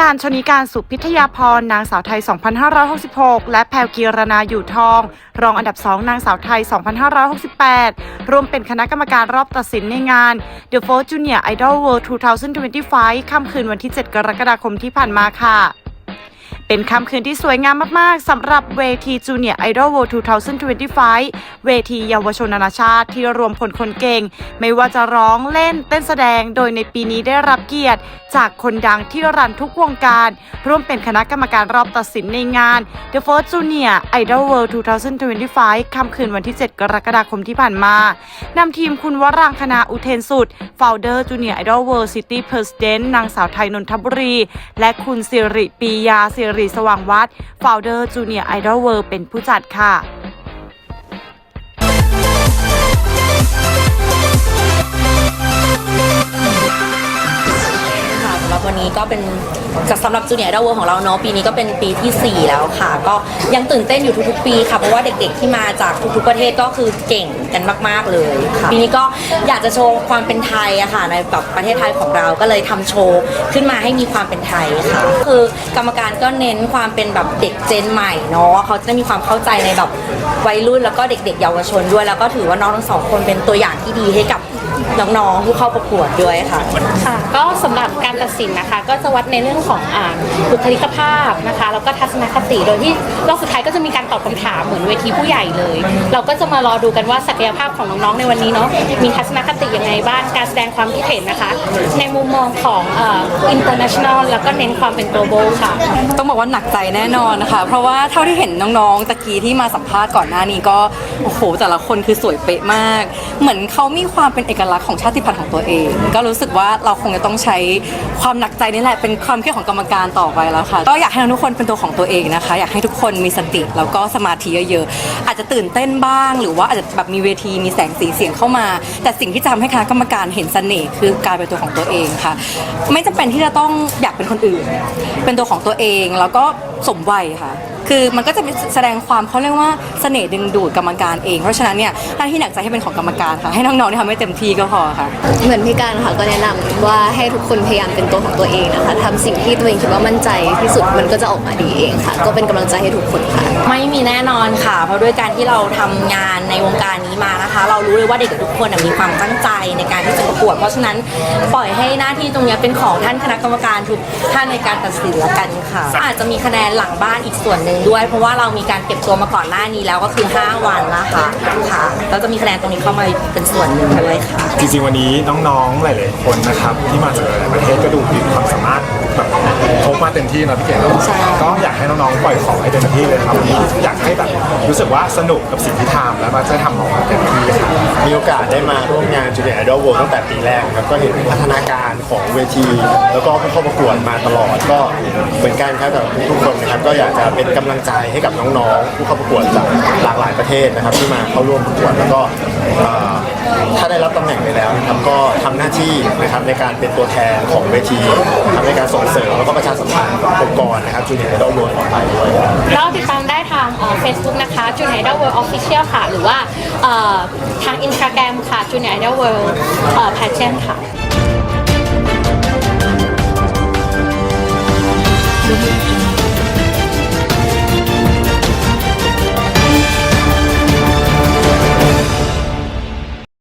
การชนิการสุพิทยาพรนางสาวไทย 2566 และแพรวกีรนาอยู่ทอง รองอันดับ 2 นางสาวไทย 2568รวมเป็นคณะกรรมการรอบตัดสินในงาน The Fourth Junior Idol World 2025 ค่ำคืนวันที่ 7 กรกฎาคมที่ผ่านมาค่ะ เป็นค่ำคืนที่สวยงามมาก ๆ สำหรับเวที Junior Idol World 2025 เวทีเยาวชนนานาชาติที่รวมพลคนเก่ง ไม่ว่าจะร้องเล่นเต้นแสดง โดยในปีนี้ได้รับเกียรติ จากคนดังที่รันทุกวงการ ร่วมเป็นคณะกรรมการรอบตัดสินในงาน The First Junior Idol World 2025 ค่ำคืนวันที่ 7 กรกฎาคมที่ผ่านมานำทีมคุณวรางคณาอุเทนสุด Founder Junior Idol World City President นางสาวไทยนนทบุรี และคุณสิริปียาสิริสว่างวัด Founder Junior Idol World เป็นผู้จัดค่ะค่ะสำหรับวันนี้ก็เป็น สำหรับจูเนียร์ดาวเวอร์ของเราเนาะปีนี้ก็เป็นปีทีสี่ 4 แล้วค่ะ ก็ยังตื่นเต้นอยู่ทุกๆ ปีค่ะ เพราะว่าเด็กๆที่มาจากทุกๆประเทศก็คือเก่งกันมากๆเลยค่ะปีนี้ก็อยากจะโชว์ความเป็นไทยอะค่ะในแบบประเทศไทยของเราก็เลยทำโชว์ขึ้นมาให้มีความเป็นไทยค่ะ คือกรรมการก็เน้นความเป็นแบบเด็กเจนใหม่เนาะเขาจะได้มีความเข้าใจในแบบวัยรุ่นแล้วก็เด็ก ๆ เยาวชนด้วย แล้วก็ถือว่าน้องทั้งสองคนเป็นตัวอย่างที่ดีให้กับน้องๆผู้เข้าประกวดด้วยค่ะ ค่ะก็สำหรับการตัดสินนะคะ ก็จะวัดในเรื่องของอ่าบุคลิกภาพนะคะ แล้วก็ทัศนคติโดยที่รอบสุดท้ายก็จะมีการตอบคำถามเหมือนเวทีผู้ใหญ่เลย เราก็จะมารอดูกันว่าศักยภาพของน้องๆในวันนี้เนาะมีทัศนคติยังไงบ้างการแสดงความคิดเห็นนะคะ ในมุมมองของเอ่อ international แล้วก็เน้นความเป็น global ค่ะ ต้องบอกว่าหนักใจแน่นอนนะคะ เพราะว่าเท่าที่เห็นน้องๆตะกี้ที่มาสัมภาษณ์ก่อนหน้านี้ก็ โอ้โห แต่ละคนคือสวยเป๊ะมาก เหมือนเขามีความเป็นเอกลักษณ์ของชาติพันธุ์ของตัวเอง ก็รู้สึกว่าเราคงจะต้องใช้ความหนักใจนี่แหละเป็นความคิดของกรรมการต่อไปแล้วค่ะ ก็อยากให้ทุกคนเป็นตัวของตัวเองนะคะ อยากให้ทุกคนมีสติแล้วก็สมาธิเยอะๆอาจจะตื่นเต้นบ้าง หรือว่าอาจจะแบบมีเวทีมีแสงสีเสียงเข้ามา แต่สิ่งที่จะทำให้คณะกรรมการเห็นเสน่ห์คือการเป็นตัวของตัวเองค่ะ ไม่จำเป็นที่จะต้องอยากเป็นคนอื่น เป็นตัวของตัวเองแล้วก็สมวัยค่ะ คือมันก็จะแสดงความเขาเรียกว่าเสน่ห์ดึงดูดกรรมการเอง เพราะฉะนั้นเนี่ยหน้าที่หนักใจให้เป็นของกรรมการค่ะให้น้องๆที่ทำให้เต็มที่ก็พอค่ะ เหมือนพี่การค่ะก็แนะนำว่าให้ทุกคนพยายามเป็นตัวของตัวเองนะคะทำสิ่งที่ตัวเองคิดว่ามั่นใจที่สุดมันก็จะออกมาดีเองค่ะ ก็เป็นกำลังใจให้ทุกคนค่ะ ไม่มีแน่นอนค่ะ เพราะด้วยการที่เราทำงานในวงการนี้มานะคะ เรารู้เลยว่าเด็กทุกคนน่ะมีความตั้งใจในการที่จะประกวด เพราะฉะนั้นปล่อยให้หน้าที่ตรงเนี้ยเป็นของท่านคณะกรรมการทุกท่านในการตัดสินละกันค่ะ อาจจะมีคะแนนหลังบ้านอีกส่วนหนึ่งด้วย เพราะว่าเรามีการเก็บตัวมาก่อนหน้านี้แล้วก็คือ 5 วันนะคะค่ะเราจะมีคะแนนตรงนี้เข้ามาเป็นส่วนหนึ่งด้วยค่ะ จริงๆวันนี้น้องๆหลายๆคนนะครับที่มาจากหลายๆประเทศก็ดูมีความสามารถ แบบครบมาเต็มที่นะพี่เก่งก็อยากให้น้องๆปล่อยของให้เต็มที่เลยครับวันนี้อยากให้แบบรู้สึกว่าสนุกกับสิ่งที่ทำแล้วก็จะทำออกมาเต็มที่ครับมีโอกาสได้มาร่วมงาน Junior Idol World ตั้งแต่ปีแรกครับก็เห็นพัฒนาการของเวที แล้วก็ผู้เข้าประกวดมาตลอดก็เหมือนกันครับกับทุกๆคนนะครับก็อยากจะเป็นกำลังใจให้กับน้องๆผู้เข้าประกวดจากหลากหลายประเทศนะครับที่มาเข้าร่วมประกวดแล้วก็เอ่อ ถ้าได้รับตำแหน่งไปแล้วนะครับก็ทำหน้าที่นะครับในการเป็นตัวแทนของเวทีนะครับในการส่งเสริมแล้วก็ประชาสัมพันธ์องค์กรนะครับ Junior Idol World ต่อไปด้วยครับแล้วติดตามได้ทางเฟซบุ๊กนะคะ Junior Idol World Official ค่ะ หรือว่าทาง Instagram ค่ะ Junior Idol World เอ่อ Pageant ค่ะ Thank